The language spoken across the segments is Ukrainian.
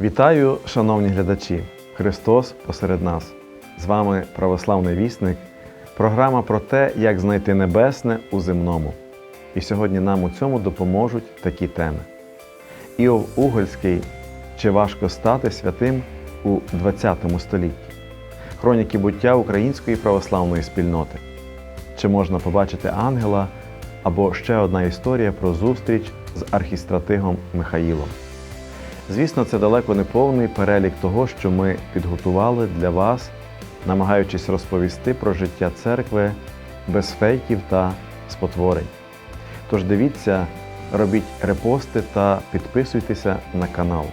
Вітаю, шановні глядачі! Христос посеред нас. З вами православний вісник, програма про те, як знайти небесне у земному. І сьогодні нам у цьому допоможуть такі теми. Іов Угольський чи важко стати святим у ХХ столітті, хроніки буття української православної спільноти. Чи можна побачити ангела або ще одна історія про зустріч з архістратигом Михаїлом. Звісно, це далеко не повний перелік того, що ми підготували для вас, намагаючись розповісти про життя церкви без фейків та спотворень. Тож дивіться, робіть репости та підписуйтеся на канал.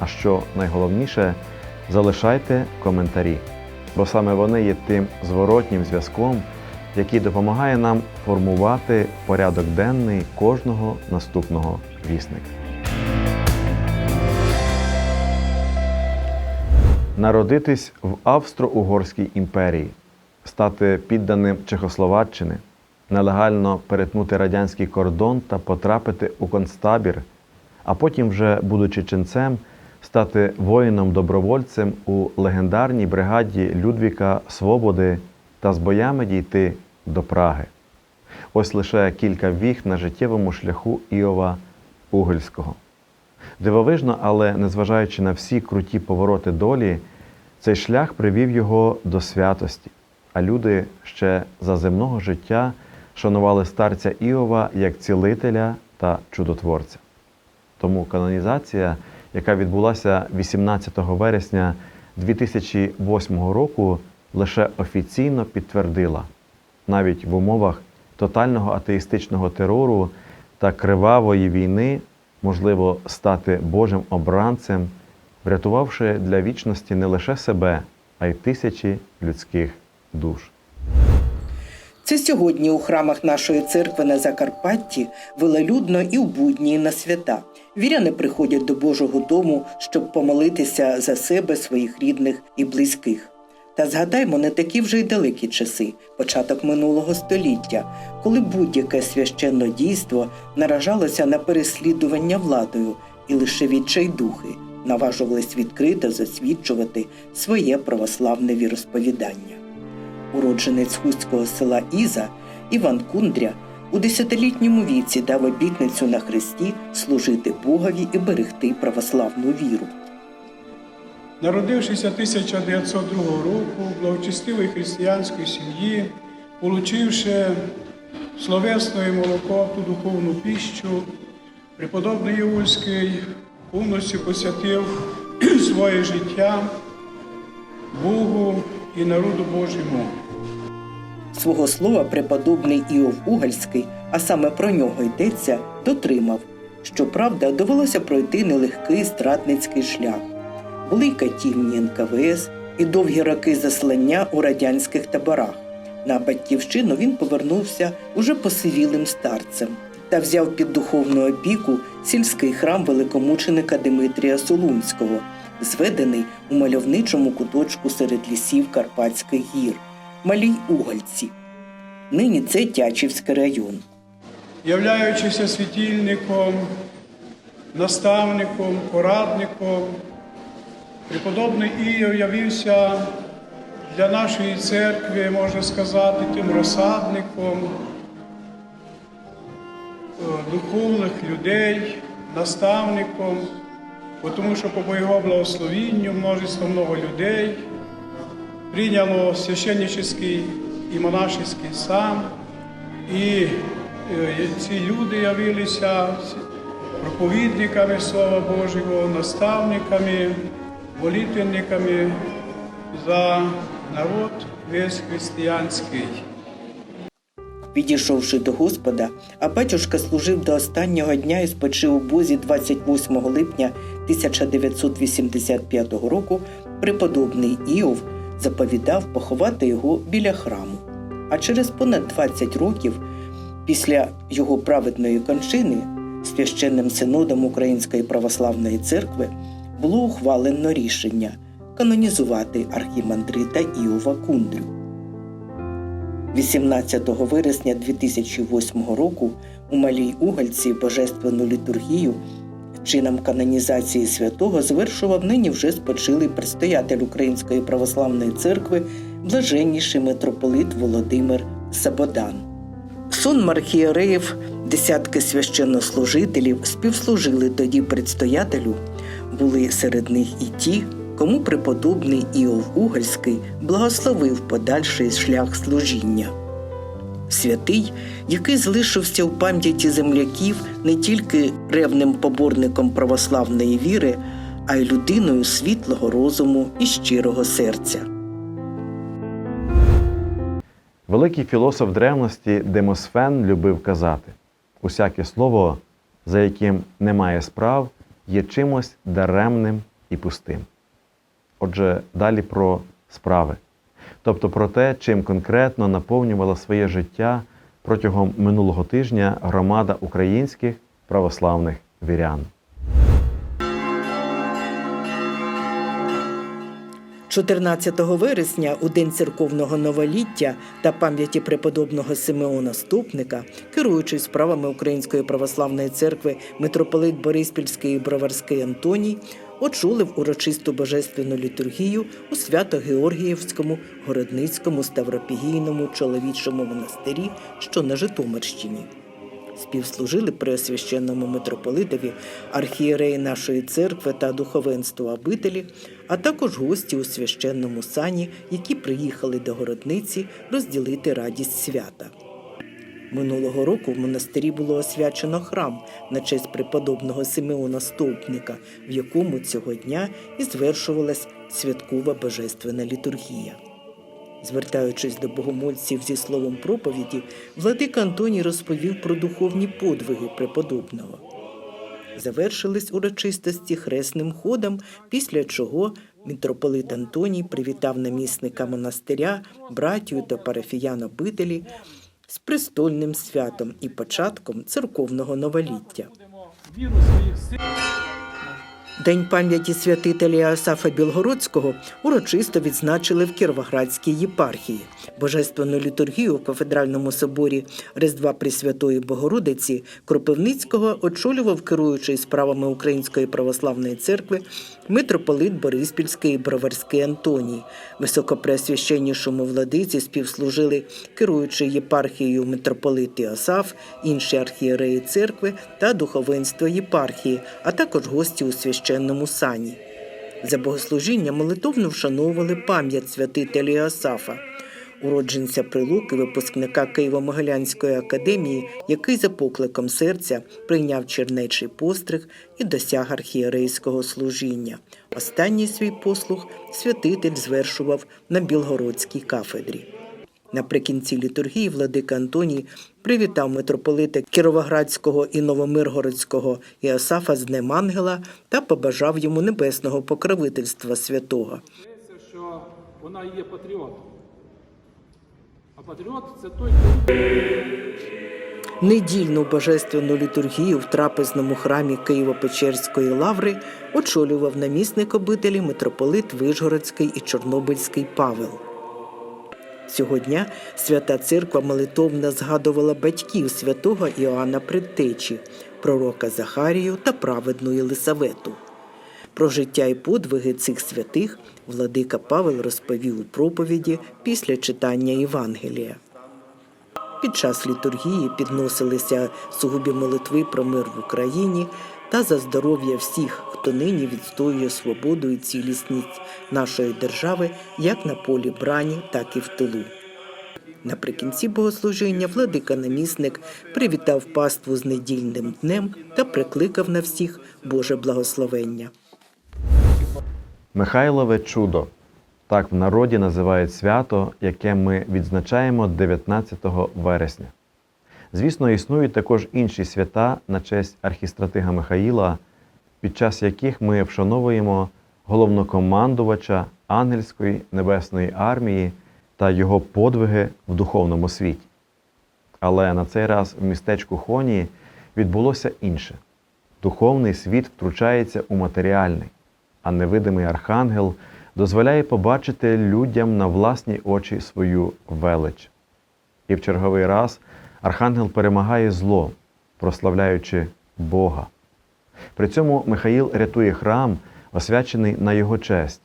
А що найголовніше, залишайте коментарі, бо саме вони є тим зворотнім зв'язком, який допомагає нам формувати порядок денний кожного наступного вісника. Народитись в Австро-Угорській імперії, стати підданим Чехословаччини, нелегально перетнути радянський кордон та потрапити у концтабір, а потім, вже будучи ченцем, стати воїном-добровольцем у легендарній бригаді Людвіка Свободи та з боями дійти до Праги. Ось лише кілька віх на життєвому шляху Іова Угольського. Дивовижно, але незважаючи на всі круті повороти долі, цей шлях привів його до святості, а люди ще за земного життя шанували старця Іова як цілителя та чудотворця. Тому канонізація, яка відбулася 18 вересня 2008 року, лише офіційно підтвердила, навіть в умовах тотального атеїстичного терору та кривавої війни можливо стати Божим обранцем, врятувавши для вічності не лише себе, а й тисячі людських душ. Це сьогодні у храмах нашої церкви на Закарпатті велелюдно і в будні і на свята. Віряни приходять до Божого дому, щоб помолитися за себе, своїх рідних і близьких. Та згадаймо не такі вже й далекі часи, початок минулого століття, коли будь-яке священне дійство наражалося на переслідування владою, і лише відчайдухи наважувались відкрито засвідчувати своє православне віросповідання. Уродженець хуського села Іза Іван Кундря у десятилітньому віці дав обітницю на Христі служити Богові і берегти православну віру. Народившись 1902 року в благочестивій християнській сім'ї, получивши словесне молоко ту духовну піщу, преподобний Іульський повністю посвятив своє життя Богу і народу Божому. Свого слова преподобний Іов Угальський, а саме про нього йдеться, дотримав. Щоправда, довелося пройти нелегкий стратницький шлях. Були й катівні НКВС і довгі роки заслання у радянських таборах. На батьківщину він повернувся уже посивілим старцем та взяв під духовну опіку сільський храм великомученика Димитрія Солунського, зведений у мальовничому куточку серед лісів Карпатських гір, Малій Угольці. Нині це Тячівський район. являючися світильником, наставником, порадником, преподобний Іов явився для нашої церкви, можна сказати, тим розсадником духовних людей, наставником, тому що по його благословінню множество много людей прийняло священнический і монашеский сан. І е, ці люди явилися проповідниками Слова Божого, наставниками, молитвенниками за народ весь християнський. Підійшовши до Господа, а батюшка служив до останнього дня і спочив у Бозі 28 липня 1985 року, преподобний Іов заповідав поховати його біля храму. А через понад 20 років після його праведної кончини священним синодом Української православної церкви було ухвалено рішення канонізувати архімандрита Іова Кундрю. 18 вересня 2008 року у Малій Угольці божественну літургію Чином канонізації святого звершував нині вже спочилий предстоятель Української православної церкви, блаженніший митрополит Володимир Сабодан. Сон мархієреїв, десятки священнослужителів співслужили тоді предстоятелю. Були серед них і ті, кому преподобний Іов Угольський благословив подальший шлях служіння. Святий, який залишився в пам'яті земляків не тільки ревним поборником православної віри, а й людиною світлого розуму і щирого серця. Великий філософ древності Демосфен любив казати: усяке слово, за яким немає справ, є чимось даремним і пустим. Отже, далі про справи, тобто про те, чим конкретно наповнювала своє життя протягом минулого тижня громада українських православних вірян. 14 вересня, у день церковного новоліття та пам'яті преподобного Симеона Ступника, керуючий справами Української православної церкви митрополит Бориспільський і Броварський Антоній, очолив урочисту божественну літургію у Свято-Георгіївському городницькому ставропігійному чоловічому монастирі, що на Житомирщині. Співслужили преосвященному митрополитові архієреї нашої церкви та духовенство обителі, а також гості у священному сані, які приїхали до городниці розділити радість свята. Минулого року в монастирі було освячено храм на честь преподобного Симеона Стовпника, в якому цього дня і звершувалась святкова божественна літургія. Звертаючись до богомольців зі словом проповіді, владика Антоній розповів про духовні подвиги преподобного. Завершились урочистості хресним ходом, після чого митрополит Антоній привітав намісника монастиря, братію та парафіян обителі з престольним святом і початком церковного новоліття. День пам'яті святителя Іосафа Білгородського урочисто відзначили в Кіровоградській єпархії. Божественну літургію в кафедральному соборі Різдва Пресвятої Богородиці Кропивницького очолював керуючий справами Української православної церкви митрополит Бориспільський і Броварський Антоній. Високопреосвященнішому владиці співслужили керуючий єпархією митрополит Іосаф, інші архієреї церкви та духовенство єпархії, а також гості у священному сані. За богослужіння молитовно вшановували пам'ять святителя Іосафа, уродженця Прилуки, випускника Києво-Могилянської академії, який за покликом серця прийняв чернечий постриг і досяг архієрейського служіння. Останній свій послуг святитель звершував на Білгородській кафедрі. Наприкінці літургії владика Антоній привітав митрополита Кіровоградського і Новомиргородського Іосафа з Днем Ангела та побажав йому небесного покровительства святого. Вона є патріотом. Патріот це той, Недільну божественну літургію в трапезному храмі Києво-Печерської лаври очолював намісник обителі митрополит Вишгородський і Чорнобильський Павел. Цього дня свята церква молитовно згадувала батьків святого Іоанна Предтечі, пророка Захарію та праведну Єлисавету. Про життя і подвиги цих святих владика Павел розповів у проповіді після читання Євангелія. Під час літургії підносилися сугубі молитви про мир в Україні та за здоров'я всіх, хто нині відстоює свободу і цілісність нашої держави як на полі брані, так і в тилу. Наприкінці богослужіння владика намісник привітав паству з недільним днем та прикликав на всіх Боже благословення. Михайлове чудо. Так в народі називають свято, яке ми відзначаємо 19 вересня. Звісно, існують також інші свята на честь архістратига Михаїла, під час яких ми вшановуємо головнокомандувача ангельської небесної армії та його подвиги в духовному світі. Але на цей раз в містечку Хонії відбулося інше. Духовний світ втручається у матеріальний, а невидимий архангел дозволяє побачити людям на власні очі свою велич. І в черговий раз архангел перемагає зло, прославляючи Бога. При цьому Михаїл рятує храм, освячений на його честь.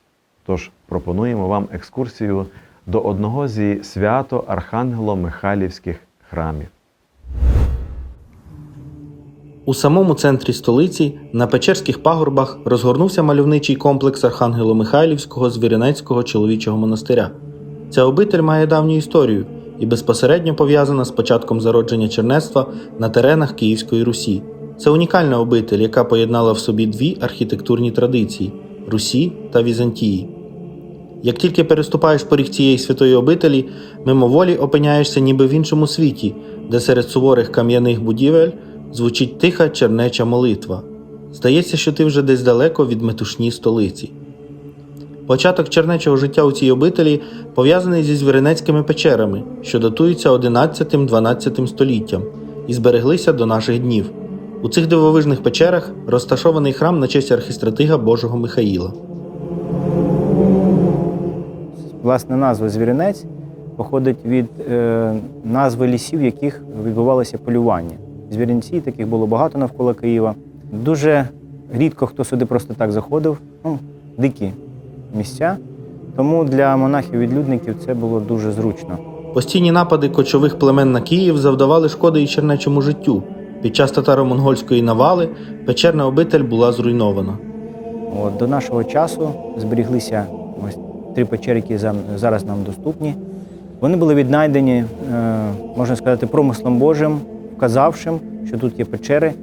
Тож пропонуємо вам екскурсію до одного зі свято Архангело-Михайлівських храмів. У самому центрі столиці на Печерських пагорбах розгорнувся мальовничий комплекс Архангело-Михайлівського Звірянецького чоловічого монастиря. Ця обитель має давню історію і безпосередньо пов'язана з початком зародження чернецтва на теренах Київської Русі. Це унікальна обитель, яка поєднала в собі дві архітектурні традиції Русі та Візантії. Як тільки переступаєш поріг цієї святої обителі, мимоволі опиняєшся ніби в іншому світі, де серед суворих кам'яних будівель звучить тиха чернеча молитва. Здається, що ти вже десь далеко від метушні столиці. Початок чернечого життя у цій обителі пов'язаний зі звіринецькими печерами, що датуються 11-12 століттям і збереглися до наших днів. У цих дивовижних печерах розташований храм на честь архістратига Божого Михаїла. Власне, назва Звіринець походить від е, назви лісів, в яких відбувалося полювання. Звіринці таких було багато навколо Києва. Дуже рідко хто сюди просто так заходив. Ну, дикі місця. Тому для монахів-відлюдників це було дуже зручно. Постійні напади кочових племен на Київ завдавали шкоди і чернечому життю. Під час татаро-монгольської навали печерна обитель була зруйнована. От, до нашого часу зберіглися ось три печери, які зараз нам доступні. Вони були віднайдені, е, можна сказати, промислом Божим, вказавшим, що тут є печери.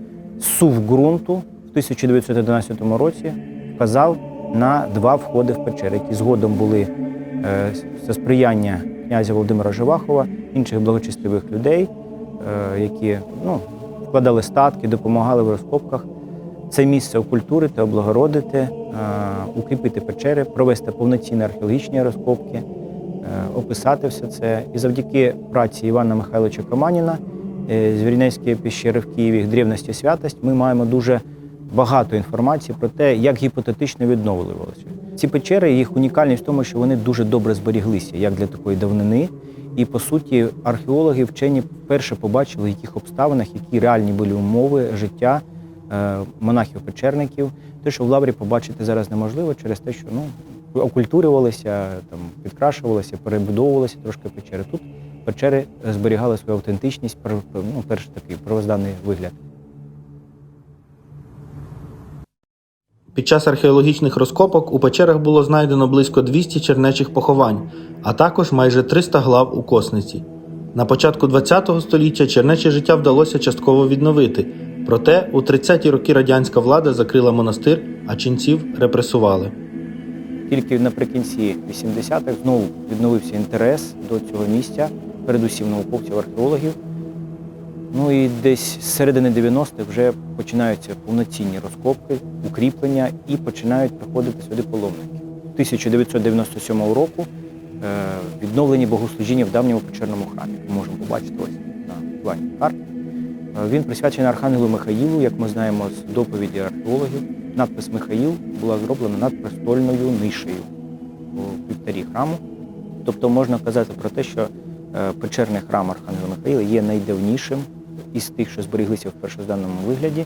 Сув ґрунту в 1911 році вказав на два входи в печери, які згодом були е, за сприяння князя Володимира Живахова, інших благочестивих людей, е, які ну, вкладали статки, допомагали в розкопках це місце окультурити, облагородити, е, укріпити печери, провести повноцінні археологічні розкопки, описати все це. І завдяки праці Івана Михайловича Каманіна, е, Звірінецькі пещери в Києві, їх древність і святость, ми маємо дуже багато інформації про те, як гіпотетично відновлювалися. Ці печери, їх унікальність в тому, що вони дуже добре зберіглися, як для такої давнини. І по суті, археологи, вчені вперше побачили, в яких обставинах, які реальні були умови життя е, монахів-печерників. Те, що в лаврі побачити зараз неможливо через те, що ну, окультурювалися, там, підкрашувалися, перебудовувалися трошки печери. Тут печери зберігали свою автентичність, ну, перший такий первозданний вигляд. Під час археологічних розкопок у печерах було знайдено близько 200 чернечих поховань, а також майже 300 глав у косниці. На початку ХХ століття чернече життя вдалося частково відновити, проте у 30-ті роки радянська влада закрила монастир, а ченців репресували. Тільки наприкінці 80-х знову відновився інтерес до цього місця, передусім науковців, археологів. Ну і десь з середини 90-х вже починаються повноцінні розкопки, укріплення і починають приходити сюди паломники. 1997 року е, відновлені богослужіння в давньому печерному храмі. Ми можемо побачити ось на плані карті. Е, Він присвячений Архангелу Михаїлу, як ми знаємо з доповіді археологів. Надпис Михаїл була зроблена над престольною нишею у вівтарі храму. Тобто можна казати про те, що печерний храм Архангела Михаїла є найдавнішим із тих, що зберіглися в першозданному вигляді, е,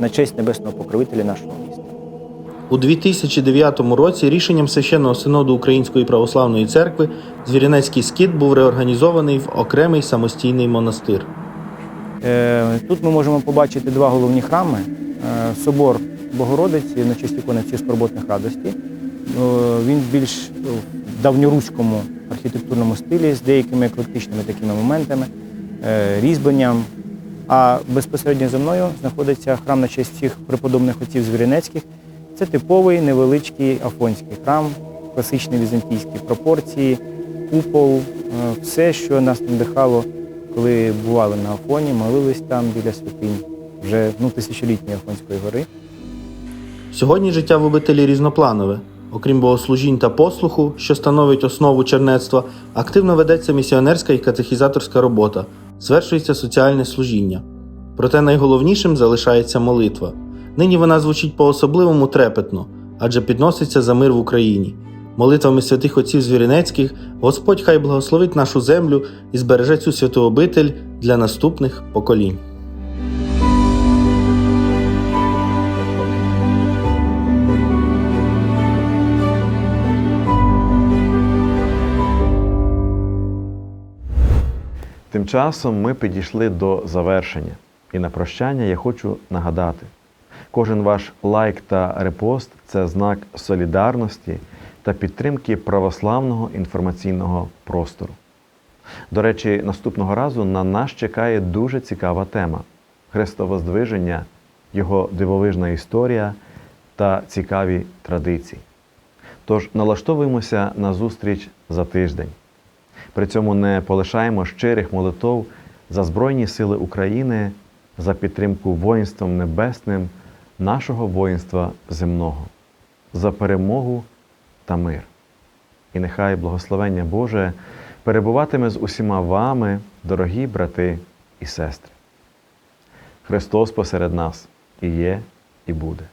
на честь небесного покровителя нашого міста. У 2009 році рішенням священного синоду Української православної церкви Звірянецький скит був реорганізований в окремий самостійний монастир. Е, Тут ми можемо побачити два головні храми: Е, собор Богородиці на честь ікони всіх скорботних радості. Е, Він більш в давньоруському архітектурному стилі з деякими еклектичними такими моментами, е, різьбленням. А безпосередньо за мною знаходиться храм на честь всіх преподобних отців Звіринецьких. Це типовий невеличкий афонський храм, класичні візантійські пропорції, купол, е, все, що нас надихало, коли бували на Афоні, молились там біля святинь вже ну, тисячолітньої Афонської гори. Сьогодні життя в обителі різнопланове. Окрім богослужінь та послуху, що становить основу чернецтва, активно ведеться місіонерська і катехізаторська робота, звершується соціальне служіння. Проте найголовнішим залишається молитва. Нині вона звучить по-особливому трепетно, адже підноситься за мир в Україні. Молитвами святих отців Звіринецьких Господь хай благословить нашу землю і збереже цю святу обитель для наступних поколінь. Тим часом ми підійшли до завершення. І на прощання я хочу нагадати: кожен ваш лайк та репост це знак солідарності та підтримки православного інформаційного простору. До речі, наступного разу на нас чекає дуже цікава тема Христовоздвиження, його дивовижна історія та цікаві традиції. Тож налаштовуємося на зустріч за тиждень. При цьому не полишаємо щирих молитов за Збройні Сили України, за підтримку воїнством небесним нашого воїнства земного, за перемогу та мир. І нехай благословення Боже перебуватиме з усіма вами, дорогі брати і сестри. Христос посеред нас і є, і буде.